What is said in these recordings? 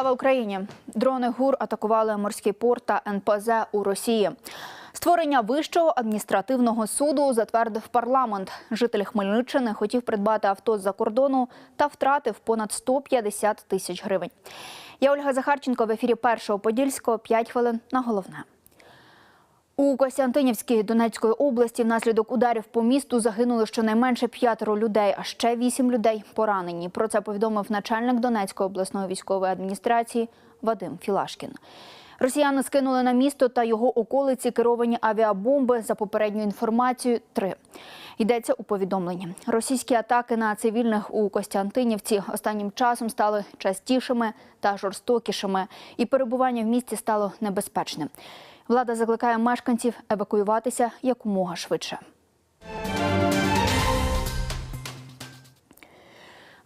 Слава Україні! Дрони ГУР атакували морський порт та НПЗ у Росії. Створення вищого адміністративного суду затвердив парламент. Житель Хмельниччини хотів придбати авто з-за кордону та втратив понад 150 тисяч гривень. Я Ольга Захарченко в ефірі першого Подільського. 5 хвилин на головне. У Костянтинівській Донецької області внаслідок ударів по місту загинули щонайменше п'ятеро людей, а ще вісім людей поранені. Про це повідомив начальник Донецької обласної військової адміністрації Вадим Філашкін. Росіяни скинули на місто та його околиці керовані авіабомби. За попередньою інформацією, три. Йдеться у повідомленні. Російські атаки на цивільних у Костянтинівці останнім часом стали частішими та жорстокішими, і перебування в місті стало небезпечним. Влада закликає мешканців евакуюватися якомога швидше.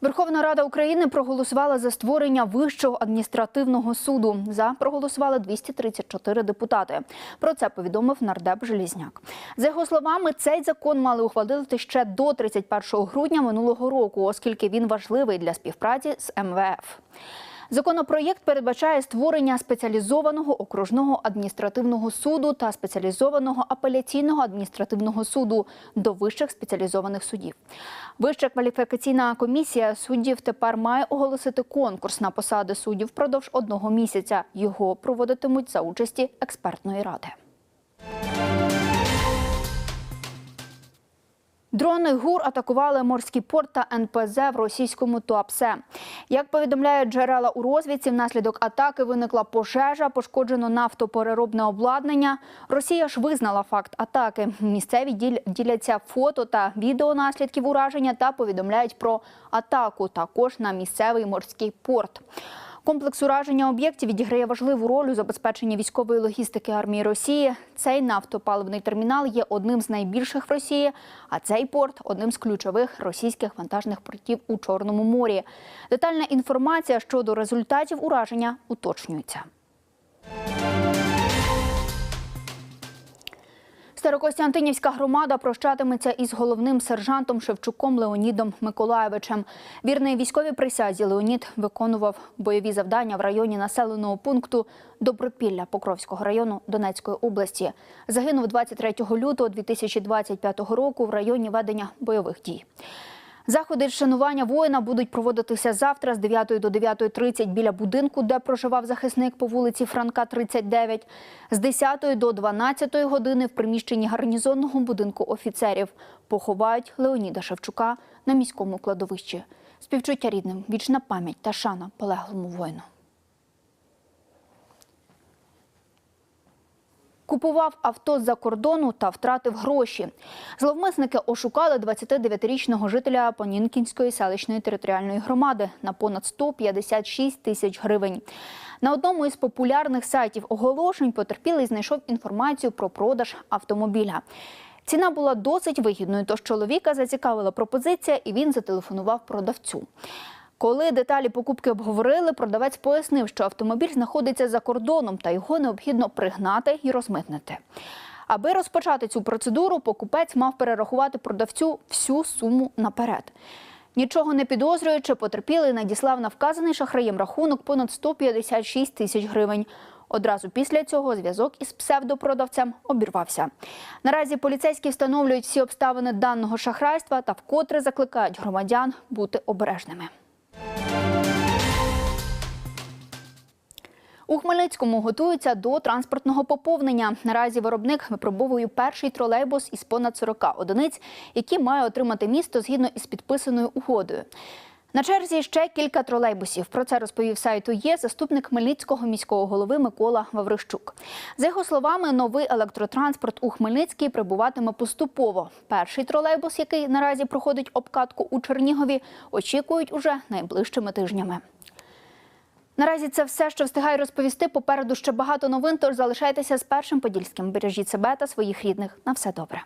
Верховна Рада України проголосувала за створення Вищого адміністративного суду. За проголосували 234 депутати. Про це повідомив нардеп Желізняк. За його словами, цей закон мали ухвалити ще до 31 грудня минулого року, оскільки він важливий для співпраці з МВФ. Законопроєкт передбачає створення спеціалізованого окружного адміністративного суду та спеціалізованого апеляційного адміністративного суду до вищих спеціалізованих судів. Вища кваліфікаційна комісія суддів тепер має оголосити конкурс на посади суддів впродовж одного місяця. Його проводитимуть за участі експертної ради. Дрони ГУР атакували морський порт та НПЗ в російському Туапсе. Як повідомляють джерела у розвідці, внаслідок атаки виникла пожежа, пошкоджено нафтопереробне обладнання. Росія ж визнала факт атаки. Місцеві діл- діляться фото та відео наслідків ураження та повідомляють про атаку також на місцевий морський порт. Комплекс ураження об'єктів відіграє важливу роль у забезпеченні військової логістики армії Росії. Цей нафтопаливний термінал є одним з найбільших в Росії, а цей порт одним з ключових російських вантажних портів у Чорному морі. Детальна інформація щодо результатів ураження уточнюється. Старокостянтинівська громада прощатиметься із головним сержантом Шевчуком Леонідом Миколаєвичем. Вірний військовій присязі Леонід виконував бойові завдання в районі населеного пункту Добропілля Покровського району Донецької області. Загинув 23 лютого 2025 року в районі ведення бойових дій. Заходи шанування воїна будуть проводитися завтра з 9 до 9.30 біля будинку, де проживав захисник по вулиці Франка, 39, з 10 до 12 години в приміщенні гарнізонного будинку офіцерів. Поховають Леоніда Шевчука на міському кладовищі. Співчуття рідним, вічна пам'ять та шана полеглому воїну. Купував авто з-за кордону та втратив гроші. Зловмисники ошукали 29-річного жителя Понінкінської селищної територіальної громади на понад 156 тисяч гривень. На одному із популярних сайтів оголошень потерпілий знайшов інформацію про продаж автомобіля. Ціна була досить вигідною, тож чоловіка зацікавила пропозиція, і він зателефонував продавцю. Коли деталі покупки обговорили, продавець пояснив, що автомобіль знаходиться за кордоном та його необхідно пригнати і розмитнити. Аби розпочати цю процедуру, покупець мав перерахувати продавцю всю суму наперед. Нічого не підозрюючи, потерпілий надіслав на вказаний шахраєм рахунок понад 156 тисяч гривень. Одразу після цього зв'язок із псевдопродавцем обірвався. Наразі поліцейські встановлюють всі обставини даного шахрайства та вкотре закликають громадян бути обережними. У Хмельницькому готуються до транспортного поповнення. Наразі виробник випробовує перший тролейбус із понад 40 одиниць, які має отримати місто згідно із підписаною угодою. На черзі ще кілька тролейбусів. Про це розповів сайту є заступник Хмельницького міського голови Микола Ваврищук. За його словами, новий електротранспорт у Хмельницький прибуватиме поступово. Перший тролейбус, який наразі проходить обкатку у Чернігові, очікують уже найближчими тижнями. Наразі це все, що встигаю розповісти. Попереду ще багато новин. Тож залишайтеся з першим подільським. Бережіть себе та своїх рідних. На все добре.